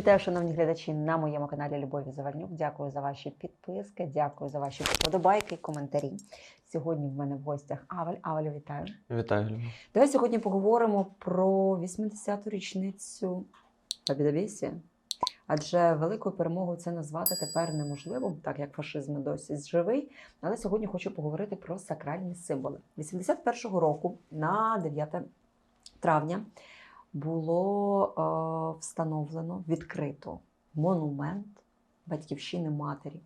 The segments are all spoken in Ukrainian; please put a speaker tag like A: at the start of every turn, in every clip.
A: Вітаю, шановні глядачі на моєму каналі Любові Завальнюк. Дякую за ваші підписки, дякую за ваші вподобайки і коментарі. Сьогодні в мене в гостях Авель. Авелю, вітаю.
B: Вітаю, Люба.
A: Давай сьогодні поговоримо про 80-ту річницю Побєдобєсія. Адже великою перемогою це назвати тепер неможливо, так як фашизм досі живий. Але сьогодні хочу поговорити про сакральні символи. 81-го року на 9 травня було е, встановлено відкрито монумент батьківщини матері.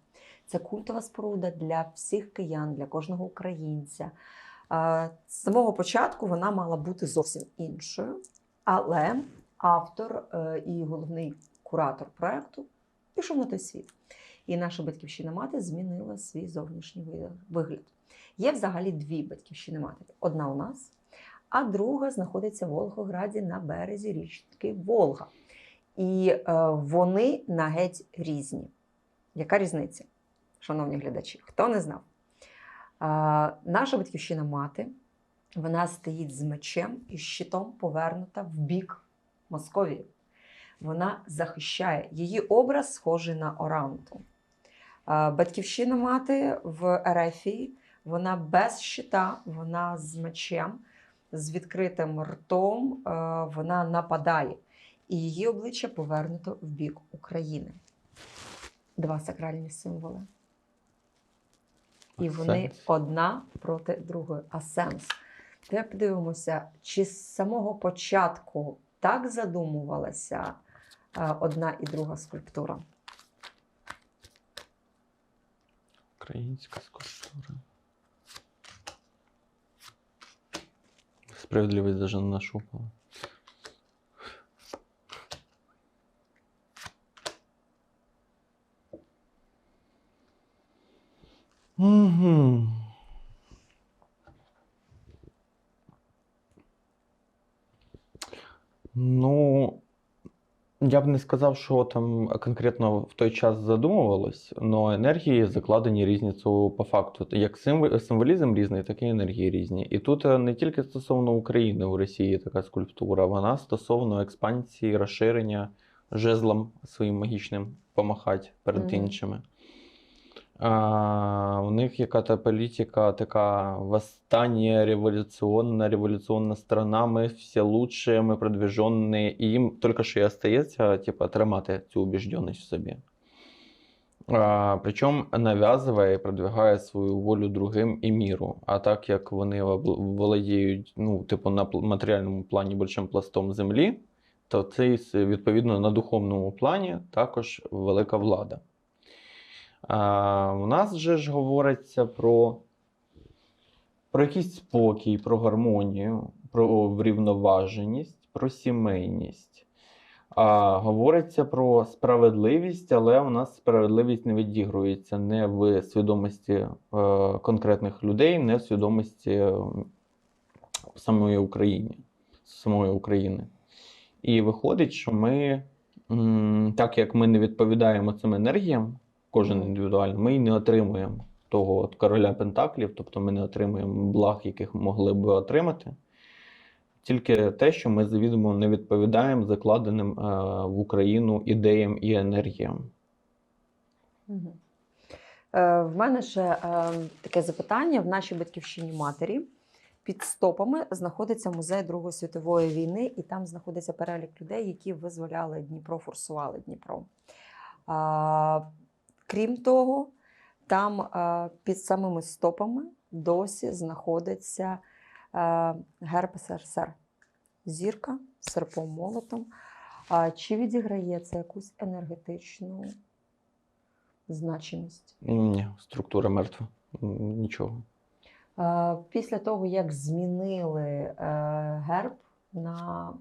A: Це культова споруда для всіх киян, для кожного українця. Е, З самого початку вона мала бути зовсім іншою, але автор е, і головний куратор проекту пішов на той світ. І наша батьківщина мати змінила свій зовнішній вигляд. Є взагалі дві батьківщини матері: одна у нас, а друга знаходиться в Волгограді на березі річки Волга. І е, вони на геть різні. Яка різниця, шановні глядачі? Хто не знав? Е, наша батьківщина мати вона стоїть з мечем і щитом повернута в бік Московії. Вона захищає її образ, схожий на Оранту. Е, Батьківщина мати в Ерефії, вона без щита, вона з мечем, з відкритим ртом, е, вона нападає. І її обличчя повернуто в бік України. Два сакральні символи. І вони одна проти другої. А сенс. Давай подивимося, чи з самого початку так задумувалася е, одна і друга скульптура.
B: Українська скульптура. Справедливість даже не нашупала. Угу. Ну, я б не сказав, що там конкретно в той час задумувалось, але енергії закладені різні по факту. Як символ- символізм різний, так і енергії різні. І тут е, не тільки стосовно України у Росії така скульптура, вона стосовно експансії, розширення жезлом своїм магічним помахати перед
A: Мгм.
B: іншими. А, у них яка-то політика така восстание революционная, революционная страна, ми всі лучшие, ми продвижені, і їм тільки що і остається, типа, тримати цю убіжденість в собі. А, причому нав'язує і продвигає свою волю другим і міру. А так як вони володіють, ну, типу, на матеріальному плані більшим пластом землі, то це відповідно на духовному плані також велика влада. А, у нас же ж говориться про, про якийсь спокій, про гармонію, про врівноваженість, про сімейність. А, говориться про справедливість, але у нас справедливість не відігрується не в свідомості е, конкретних людей, не в свідомості е, самої України, самої України. І виходить, що ми, так як ми не відповідаємо цим енергіям, кожен індивідуально, ми не отримуємо того от короля Пентаклів, тобто ми не отримуємо благ, яких могли би отримати. Тільки те, що ми завідомо не відповідаємо закладеним е, в Україну ідеям і енергіям.
A: Е, В мене ще е, таке запитання: в нашій батьківщині матері під стопами знаходиться музей Другої світової війни, і там знаходиться перелік людей, які визволяли Дніпро, форсували Дніпро. А, крім того, там е, під самими стопами досі знаходиться е, герб СРСР. Зірка з серпом молотом. Чи відіграє це якусь енергетичну значимість?
B: Ні, структура мертва. Нічого.
A: Е, Після того, як змінили герб на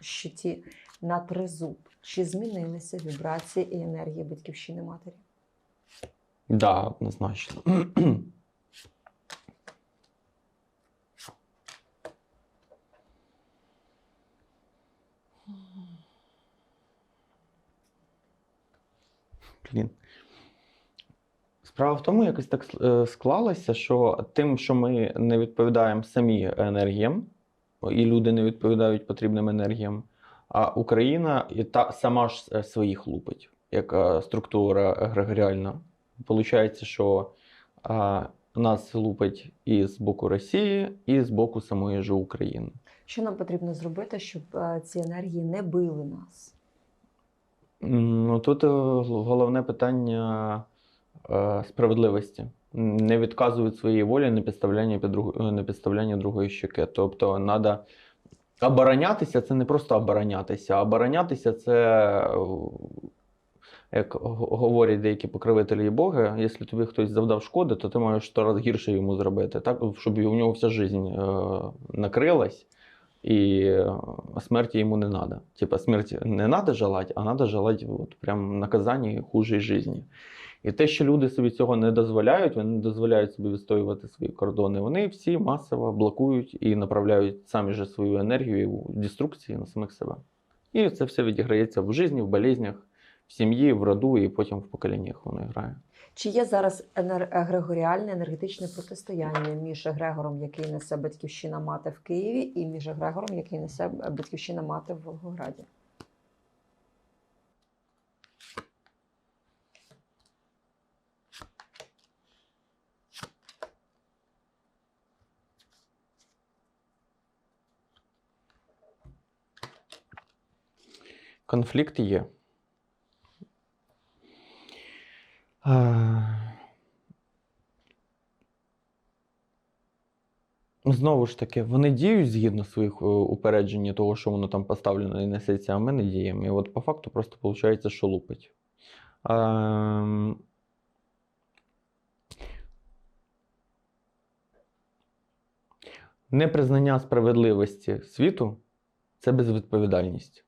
A: щиті на тризуб, чи змінилися вібрації і енергії батьківщини матері?
B: Да, однозначно. Блін. Справа в тому, якось так е, склалося, що тим, що ми не відповідаємо самі енергіям, і люди не відповідають потрібним енергіям, А Україна і та сама ж е, своїх лупить, як е, структура егрегоріальна. Получається, що а, нас лупить і з боку Росії, і з боку самої ж України.
A: Що нам потрібно зробити, щоб е, ці енергії не били нас?
B: Ну, тут е, головне питання е, справедливості. Не відказують своїй волі на підставляння, під друг... на підставляння другої щоки. Тобто, треба оборонятися це не просто оборонятися, а оборонятися це, як говорять деякі покровителі і боги, якщо тобі хтось завдав шкоди, то ти можеш сто раз гірше йому зробити, так? щоб у нього вся життя е, накрилась. І е, смерті йому не надо. Типа смерті не надо желати, а надо желати от, прям наказання хужої житті. І те, що люди собі цього не дозволяють, вони не дозволяють собі відстоювати свої кордони. Вони всі масово блокують і направляють самі же свою енергію в деструкції на самих себе. І це все відіграється в житті, в болезнях, в сім'ї, в роду, і потім в поколіннях воно грає.
A: Чи є зараз егрегоріальне енергетичне протистояння між егрегором, який несе батьківщина мати в Києві, і між егрегором, який несе батьківщина мати в Волгограді?
B: Конфлікт є. Е, Знову ж таки, вони діють згідно своїх е, упереджень того, що воно там поставлено і несеться, а ми не діємо. І от по факту просто виходить, що лупить. Ем, Непризнання справедливості світу це безвідповідальність.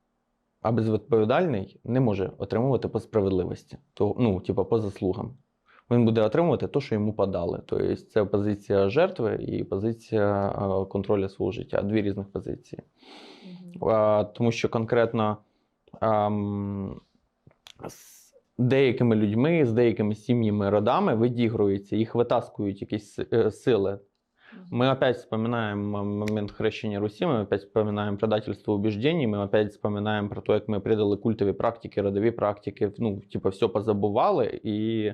B: А безвідповідальний не може отримувати по справедливості, то, ну, типа по заслугам. Він буде отримувати те, що йому подали. Тобто це позиція жертви і позиція е, контролю свого життя. Дві різних позиції. А, тому що конкретно ам, з деякими людьми, з деякими сім'ями, родами видігрується, їх витаскують якісь е, сили. Мы опять вспоминаем м- момент хрещения Руси, мы опять вспоминаем предательство убеждений, мы опять вспоминаем про то, як ми придали культові практики, родові практики, ну, типа, все позабували і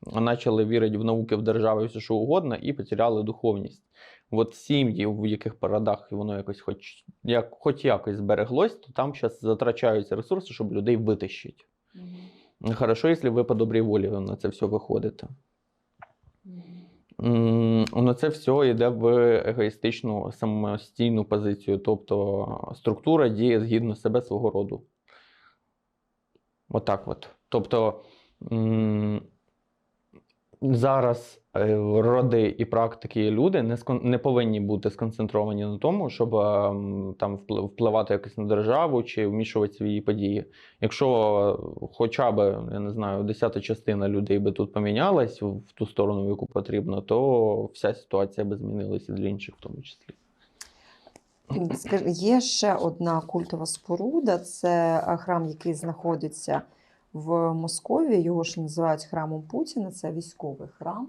B: почали вірити в науки, в держави, все що угодно, і потеряли духовність. От сім'ї, в яких по родах воно якось хоч, як, хоч якось збереглось, то там зараз затрачаються ресурси, щоб людей витащити. Хорошо, якщо ви по добрій волі на це все виходите. Ну, це все йде в егоїстичну самостійну позицію. Тобто структура діє згідно себе свого роду. Отак от. Тобто зараз роди і практики і люди не, скон- не повинні бути сконцентровані на тому, щоб ем, там впли- впливати якось на державу чи вмішувати в її події. Якщо е, хоча б, я не знаю, десята частина людей би тут помінялась в ту сторону, в яку потрібно, то вся ситуація би змінилася для інших в тому числі.
A: Є ще одна культова споруда, це е, храм, який знаходиться в Московії. Його ж називають храмом Путіна. Це військовий храм,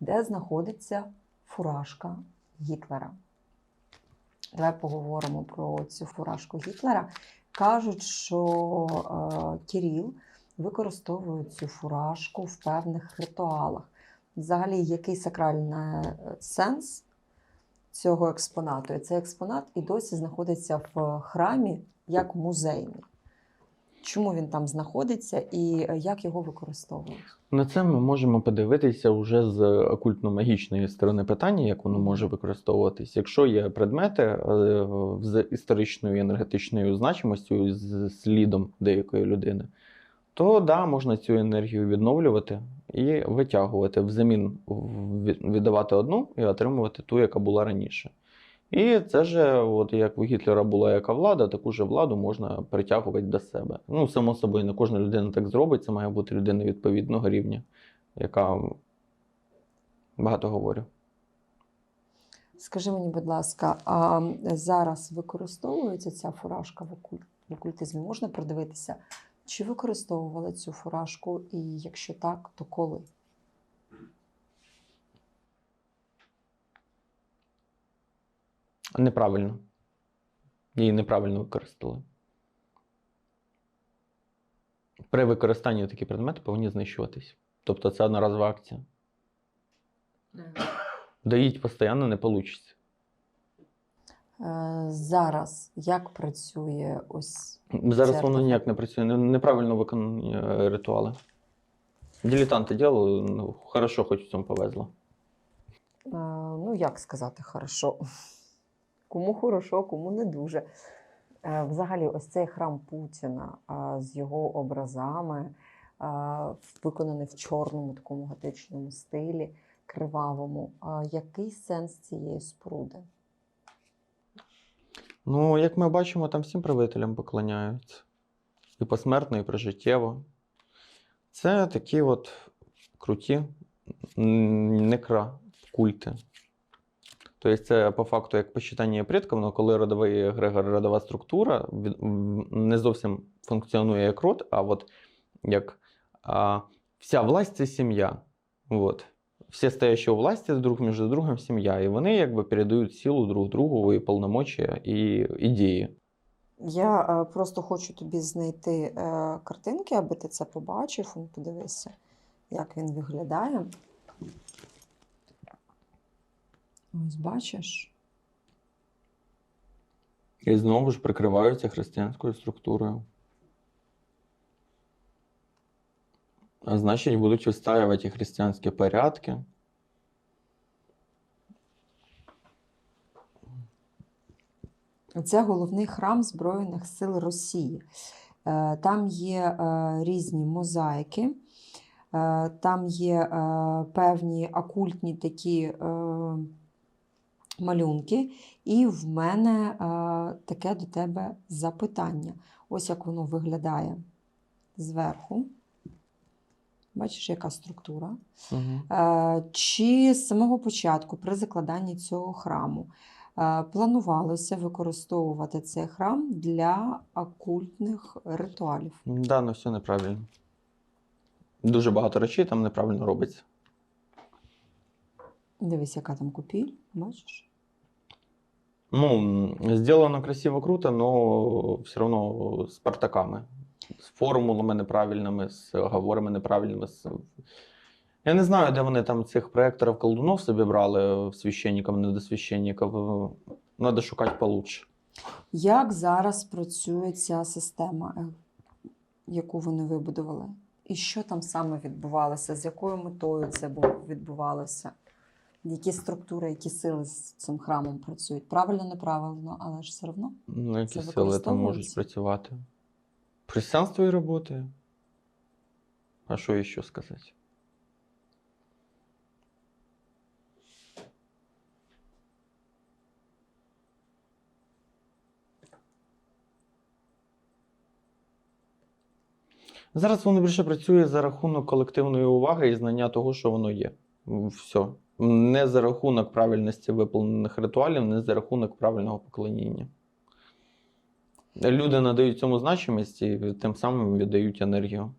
A: де знаходиться фуражка Гітлера. Давай поговоримо про цю фуражку Гітлера. Кажуть, що е, Кіріл використовує цю фуражку в певних ритуалах. Взагалі, який сакральний е, сенс цього експонату? І цей експонат і досі знаходиться в храмі як музейний. Чому він там знаходиться і е, як його використовують?
B: На це ми можемо подивитися вже з окультно-магічної сторони питання, як воно може використовуватись. Якщо є предмети е, з історичною і енергетичною значимостю, з слідом деякої людини, то да, можна цю енергію відновлювати і витягувати взамін віддавати одну і отримувати ту, яка була раніше. І це ж, от як у Гітлера була яка влада, таку ж владу можна притягувати до себе. Ну, само собою, не кожна людина так зробить, це має бути людина відповідного рівня, яка багато говорю.
A: Скажи мені, будь ласка, а зараз використовується ця фуражка в окультизмі? Можна продивитися, чи використовували цю фуражку, і якщо так, то коли?
B: Неправильно. Її неправильно використали. При використанні такі предмети повинні знищуватись. Тобто це одноразова акція. Доїть постійно не вийде.
A: Зараз як працює ось
B: Зараз воно ніяк не працює, неправильно виконані е, ритуали. Дилетанти ділили, ну, хорошо, хоч в цьому повезло.
A: Е, ну як сказати, хорошо. Кому хорошо, кому не дуже. Е, Взагалі, ось цей храм Путіна з його образами, виконаний в чорному такому готичному стилі, кривавому. Який сенс цієї споруди?
B: Ну, як ми бачимо, там всім правителям поклоняються. І посмертно, і прижиттєво. Це такі от круті м, некрокульти. Тобто це по факту як почитання предків, але коли родовий егрегор, родова структура не зовсім функціонує як род, а от як а, вся власть це сім'я. От. Всі стоящі у власті друг між другом сім'я. І вони якби передають силу друг другу і повномочія, і ідеї.
A: Я е, просто хочу тобі знайти е, картинки, аби ти це побачив. Ну, Подивися, як він виглядає. Ось бачиш.
B: І знову ж прикриваються християнською структурою. А значить, будуть вистаювати християнські порядки.
A: Це головний храм Збройних сил Росії. Е, Там є е, різні мозаїки, е, там є певні окультні такі малюнки. І в мене е, таке до тебе запитання. Ось як воно виглядає зверху. Бачиш, яка структура?
B: Угу.
A: Е, Чи з самого початку при закладанні цього храму е, планувалося використовувати цей храм для окультних ритуалів?
B: Да, ну все неправильно. Дуже багато речей там неправильно робиться.
A: Дивись, яка там купіль, бачиш?
B: Ну, сделано красиво, круто, но все одно з партаками. З формулами неправильними, з говорами неправильними. З... Я не знаю, де вони там цих проекторів колдунов собі брали священників, не до священників. Треба шукати получше.
A: Як зараз працює ця система, е, яку вони вибудували? І що там саме відбувалося? З якою метою це відбувалося? Які структури, які сили з цим храмом працюють? Правильно, неправильно, але ж все одно.
B: Ну, які
A: Це
B: сили там можуть працювати? Християнство і працює. А що ще сказати? Зараз воно більше працює за рахунок колективної уваги і знання того, що воно є. Все. Не за рахунок правильності виповнених ритуалів, не за рахунок правильного поклоніння. Люди надають цьому значимість і тим самим віддають енергію.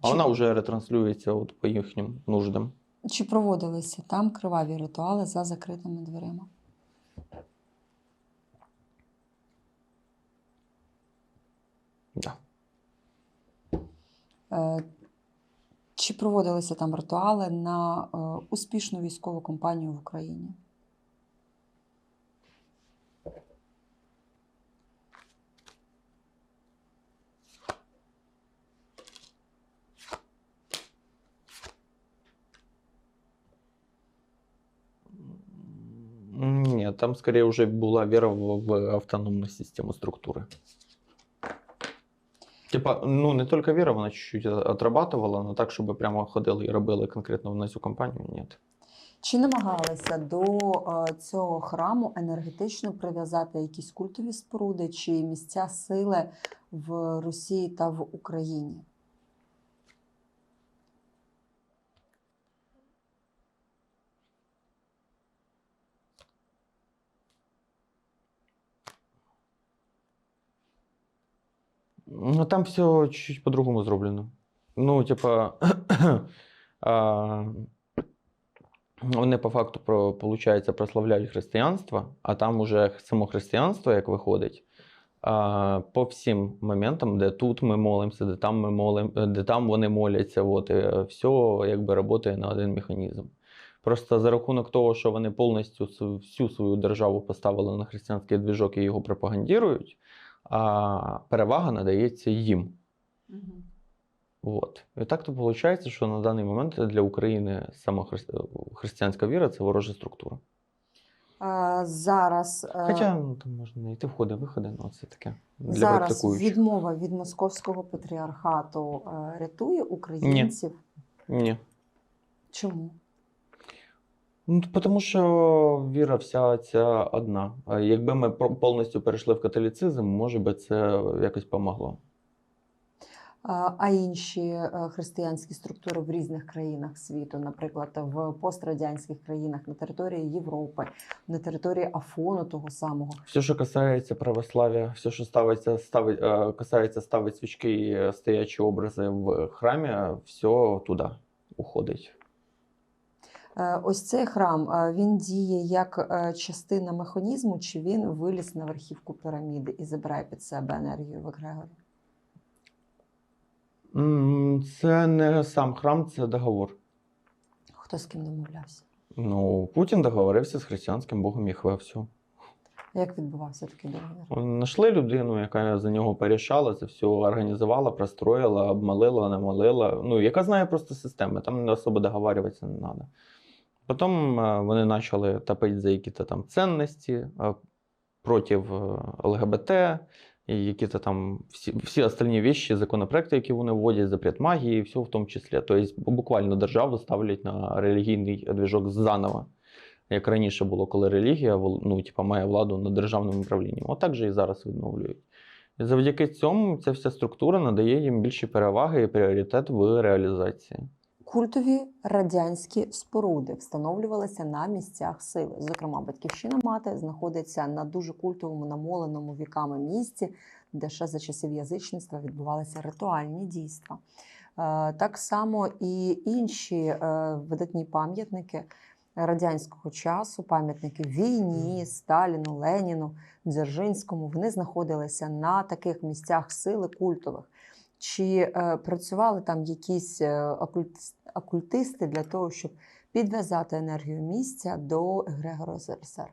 B: А
A: Чи-
B: вона вже ретранслюється от по їхнім нуждам.
A: Чи проводилися там криваві ритуали за закритими дверима?
B: Да.
A: Чи проводилися там ритуали на е, успішну військову кампанію в Україні?
B: Ні, там скоріше вже була віра в, в автономну систему структури. Типа, ну не тільки віра, вона чуть-чуть отрабатувала, але так, щоб прямо ходили і робили конкретно на цю компанію, ні.
A: Чи намагалися до цього храму енергетично прив'язати якісь культові споруди чи місця сили в Росії та в Україні?
B: Ну, там все чуть-чуть по-другому зроблено. Ну, типа, а, вони по факту про, получається, прославляють християнство, а там уже само християнство, як виходить, а, по всім моментам, де тут ми молимося, де там ми молим, де там вони моляться. От, і все якби працює на один механізм. Просто за рахунок того, що вони повністю всю свою державу поставили на християнський двіжок і його пропагандірують, а перевага надається їм. От. І так то виходить, що на даний момент для України сама христи- християнська віра це ворожа структура.
A: Е, Зараз, е,
B: Хоча ну, там можна знайти входи, виходи, ну це таке для
A: зараз відмова від московського патріархату е, рятує українців.
B: Ні.
A: Чому?
B: Ну, тому що віра вся ця одна. Якби ми повністю перейшли в католіцизм, може би це якось помогло.
A: А а інші е, християнські структури в різних країнах світу, наприклад, в пострадянських країнах на території Європи, на території Афону того самого.
B: Все, що касається православ'я, все, що ставиться, ставить, е, касається ставить свічки і е, стоячі образи в храмі, все туди уходить.
A: Е, Ось цей храм е, він діє як е, частина механізму, чи він виліз на верхівку піраміди і забирає під себе енергію в егрегорі?
B: Це не сам храм, це договор.
A: Хто з ким домовлявся?
B: Ну, Путін договорився з християнським богом Єхве. Все.
A: Як відбувався такий договір?
B: Знайшли людину, яка за нього порішала, це все організувала, простроїла, обмолила, намолила. Ну, яка знає просто системи, там особо договарюватися не треба. Потім е, вони почали топити за якісь там цінності е, проти е, ЛГБТ, і які-то там всі, всі остальні вещи, законопроекти, які вони вводять, запрет магії, і все в тому числі. Тобто буквально державу ставлять на релігійний двіжок заново. Як раніше було, коли релігія ну, типа, має владу над державним управлінням. Отак же і зараз відновлюють. І завдяки цьому ця вся структура надає їм більші переваги і пріоритет в реалізації.
A: Культові радянські споруди встановлювалися на місцях сили. Зокрема, батьківщина мати знаходиться на дуже культовому намоленому віками місці, де ще за часів язичництва відбувалися ритуальні дійства. Е, Так само і інші е, видатні пам'ятники радянського часу, пам'ятники війні, Сталіну, Леніну, Дзержинському, вони знаходилися на таких місцях сили культових. Чи е, працювали там якісь е, окульт- окультисти для того, щоб підв'язати енергію місця до Егрегора СРСР?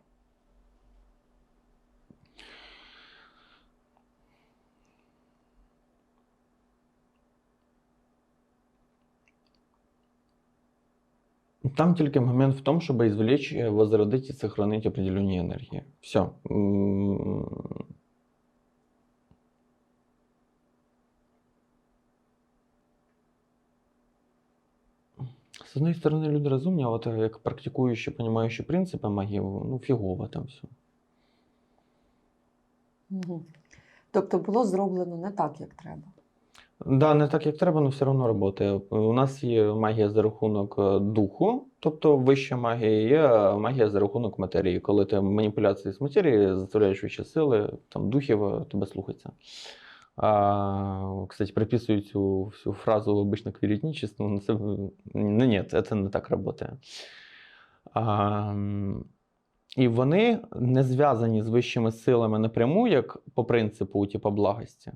B: Там тільки момент в тому, щоб извлечь, возродить і сохранить определенні енергії. Все. М, З однієї сторони, люди розумні, а от е, як практикуючи, розуміючи принципи магії, ну фігово там все.
A: Угу. Тобто було зроблено не так, як треба.
B: Да, не так, як треба, але все одно працює. У нас є магія за рахунок е, духу, тобто вища магія, є магія за рахунок матерії. Коли ти маніпуляції з матерії заставляєш вищі сили, там духів е, тебе слухаться. А, кстати, приписують цю всю фразу обично к вірітничеству, но це ну, ні, це не так. А, і вони не зв'язані з вищими силами напряму, як по принципу, типу, благості.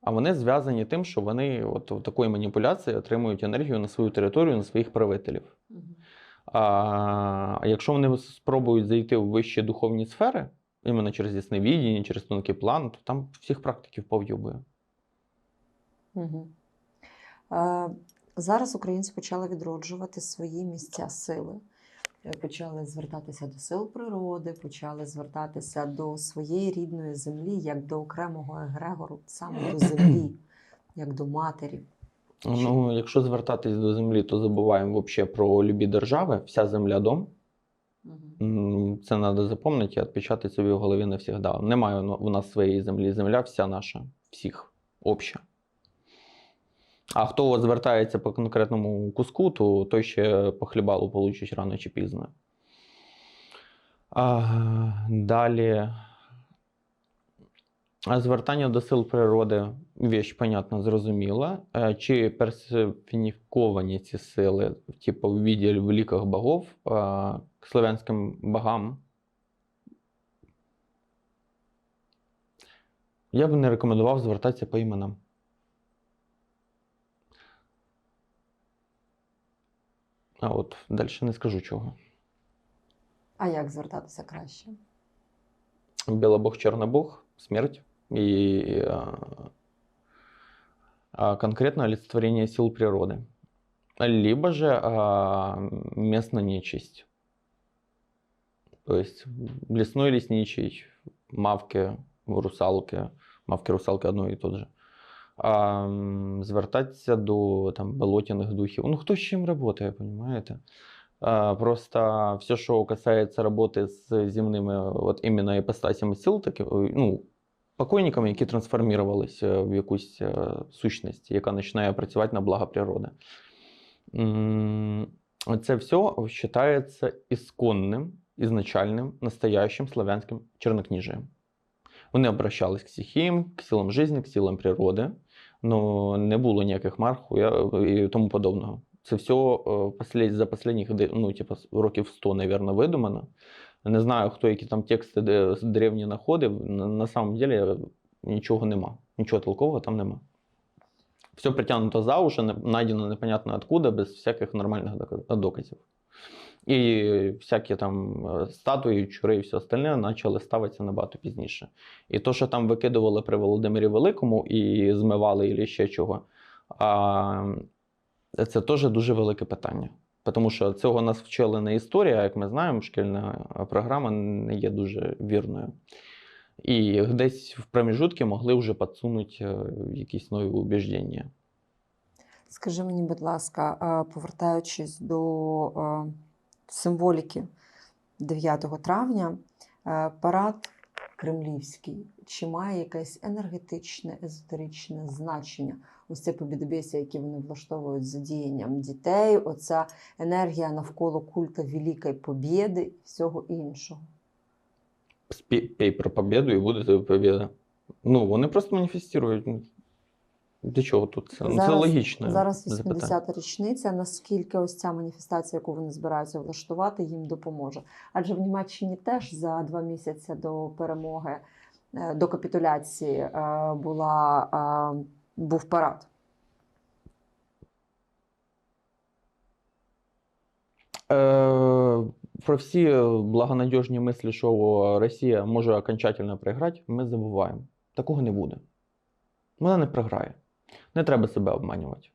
B: А вони зв'язані тим, що вони от, от такої маніпуляції отримують енергію на свою територію, на своїх правителів. А якщо вони спробують зайти в вищі духовні сфери, іменно через ясновідіння, через тонкий план, то там всіх практиків пов'юбує.
A: Угу. Е, зараз українці почали відроджувати свої місця сили. Е, Почали звертатися до сил природи, почали звертатися до своєї рідної землі, як до окремого егрегору, саме до землі, як до матері.
B: Ну, якщо звертатись до землі, то забуваємо взагалі про любі держави. Вся земля дом. М, Це треба запам'ятати і відпечатати собі в голові навсегда. Немає у нас своєї землі. Земля вся наша, всіх, обща. А хто звертається по конкретному куску, то той ще по хлібалу получить рано чи пізно. А, далі. А Звертання до сил природи віч, понятно, зрозуміла. Е, Чи персоніфіковані ці сили, типу в віді великих богов, е, к славянським богам? Я б не рекомендував звертатися по іменам. А от далі не скажу чого.
A: А як звертатися краще?
B: Белобог, Чернобог, смерть а, а, конкретно олицетворение сил природы. Либо же а, местная нечисть. То есть лесной лесничий, мавки, русалки, мавки, русалки одно і то же. А, звертатися до там, болотяних духів. Ну, хто з чим працює, розумієте? Просто все, що касається роботи з земними от іменно іпостасями сил, таки, ой, ну, покойниками, які трансформувалися в якусь сущність, яка починає працювати на благо природи. Це все вважається ісконним, ізначальним, настоящим славянським чернокніжієм. Вони обращались к стихіям, к силам життя, к силам природи, але не було ніяких марх хуя- і тому подобного. Це все е, за останніх ну, типу, років 100, мабуть, видумано. Не знаю, хто які там тексти древні знаходив. На, самом деле нічого нема. Нічого толкового там нема. Все притягнуто за уши, не- найдено непонятно откуда, без всяких нормальних дока- доказів. І всякі там е, статуї, чури і все остальне почали ставитися набагато пізніше. І то, що там викидували при Володимирі Великому і змивали і ще чого, а, це теж дуже велике питання. Тому що цього нас вчили не історія, як ми знаємо, шкільна програма не є дуже вірною. І десь в проміжутки могли вже підсунути е, якісь нові убіждення.
A: Скажи мені, будь ласка, повертаючись до а, символіки 9 травня, е, парад кремлівський, чи має якесь енергетичне, езотеричне значення? Ось це побідобєсія, які вони влаштовують з задіянням дітей, оця енергія навколо культа Великої Побєди і всього іншого.
B: Спі- Пей про побіду і буде тобі побіда. Ну, вони просто маніфестують. Для чого тут це? Ну, це логічно.
A: Зараз
B: запитання.
A: 80-та річниця. Наскільки ось ця маніфестація, яку вони збираються влаштувати, їм допоможе? Адже в Німеччині теж за два місяці до перемоги, е, до капітуляції е, була, е, був парад.
B: Е, про всі благонадіжні мислі, що Росія може окончательно програти, ми забуваємо. Такого не буде. Вона не програє. Не треба себе обманювати.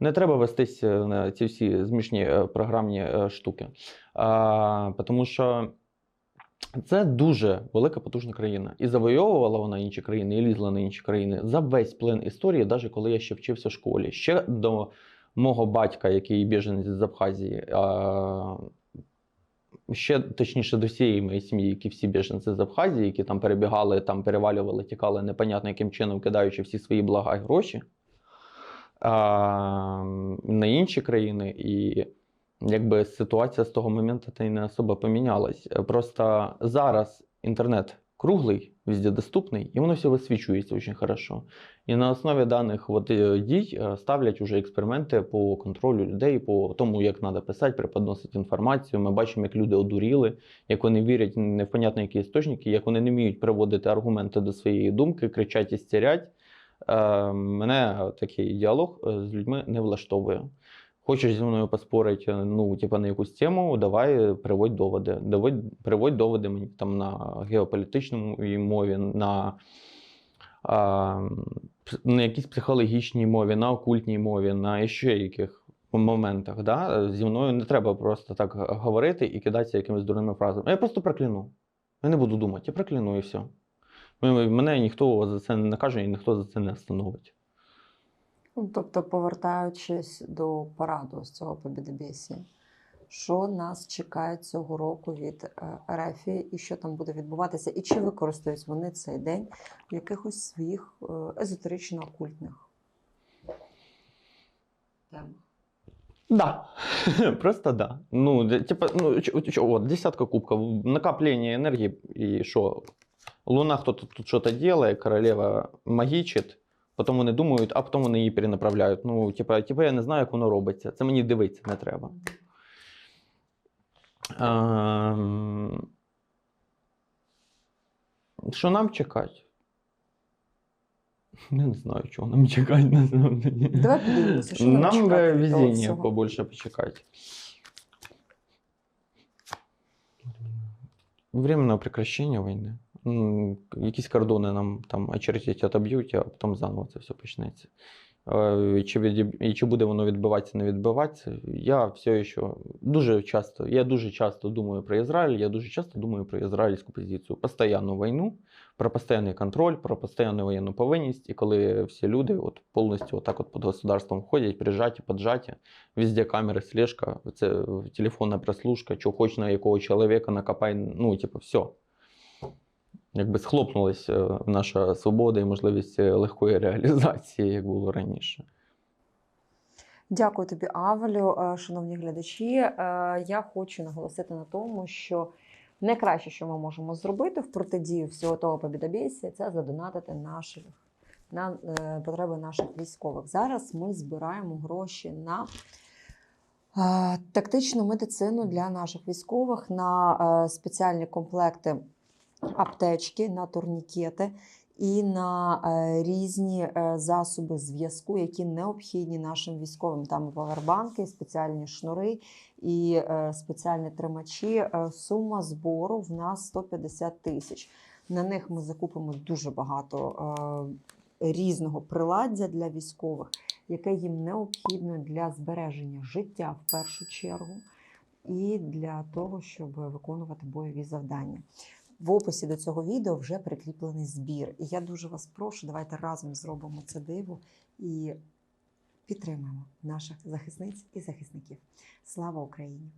B: Не треба вестись е, на ці всі змішні е, програмні е, штуки. А, тому що це дуже велика потужна країна. І завойовувала вона інші країни, і лізла на інші країни за весь плин історії, навіть коли я ще вчився в школі. Ще до мого батька, який біженець з Абхазії, а, ще точніше до всієї моєї сім'ї, які всі біженці з Абхазії, які там перебігали, там перевалювали, тікали непонятно яким чином, кидаючи всі свої блага і гроші на інші країни. І якби ситуація з того моменту та й не особо помінялась. Просто зараз інтернет круглий, везде доступний, і воно все висвічується дуже хорошо. І на основі даних от, е, дій е, ставлять уже експерименти по контролю людей, по тому, як треба писати, преподносити інформацію. Ми бачимо, як люди одуріли, як вони вірять непонятно які істочники, як вони не вміють приводити аргументи до своєї думки, кричать і стерять. Е, мене такий діалог е, з людьми не влаштовує. Хочеш зі мною поспорити, ну, типа, на якусь тему, давай приводь доводи. Доводь, приводь доводи мені там на геополітичному мові, на, а, на якійсь психологічній мові, на окультній мові, на ще яких моментах. Да? Зі мною не треба просто так говорити і кидатися якимись дурними фразами. Я просто прокляну. Я не буду думати, я прокляну і все. Мене ніхто за це не накаже і ніхто за це не встановить.
A: Ну, Тобто, повертаючись до параду з цього побідобєсія, що нас чекає цього року від е, і що там буде відбуватися, і чи використають вони цей день в якихось своїх е, езотерично-окультних темах?
B: Да. Просто да. Ну, типа, ну, от, десятка кубков, накопление энергии, и что? Луна кто-то тут что-то делает, королева магічить, потім вони думають, а потім вони її перенаправляють. Ну, типа, типа, я не знаю, як воно робиться. Це мені дивитися не треба. Ем, Що нам чекати? Я не знаю, чого нам чекати на самом деле.
A: Давай подивимося, що нам
B: Нам
A: чекати
B: бы
A: від того
B: везение
A: всього.
B: побольше почекать. Временного прекращення війни. М, Якісь кордони нам там очертять, отоб'ють, а потім заново це все почнеться. Е, Чи, від, і чи буде воно відбиватися, не відбиватися, я все ще дуже часто, я дуже часто думаю про Ізраїль, я дуже часто думаю про ізраїльську позицію. Постоянну війну, про постійний контроль, про постійну воєнну повинність. І коли всі люди от повністю отак от під государством ходять, прижаті, поджаті, везде камери, слежка, це телефонна прослушка, що хоч на якого чоловіка накопай, ну, типу, все. Якби схлопнулася е, наша свобода і можливість е, легкої реалізації, як було раніше.
A: Дякую тобі, Авелю, Е, шановні глядачі. Я хочу наголосити на тому, що найкраще, що ми можемо зробити в протидію всього того побідобєсія, це задонатити наших на потреби наших військових. Зараз ми збираємо гроші на тактичну медицину для наших військових, на спеціальні комплекти аптечки, на турнікети і на е, різні е, засоби зв'язку, які необхідні нашим військовим. Там і павербанки, спеціальні шнури і е, спеціальні тримачі. Сума збору в нас 150 тисяч. На них ми закупимо дуже багато різного приладдя для військових, яке їм необхідно для збереження життя в першу чергу. І для того, щоб виконувати бойові завдання. В описі до цього відео вже прикріплений збір. І я дуже вас прошу, давайте разом зробимо це диво і підтримаємо наших захисниць і захисників. Слава Україні!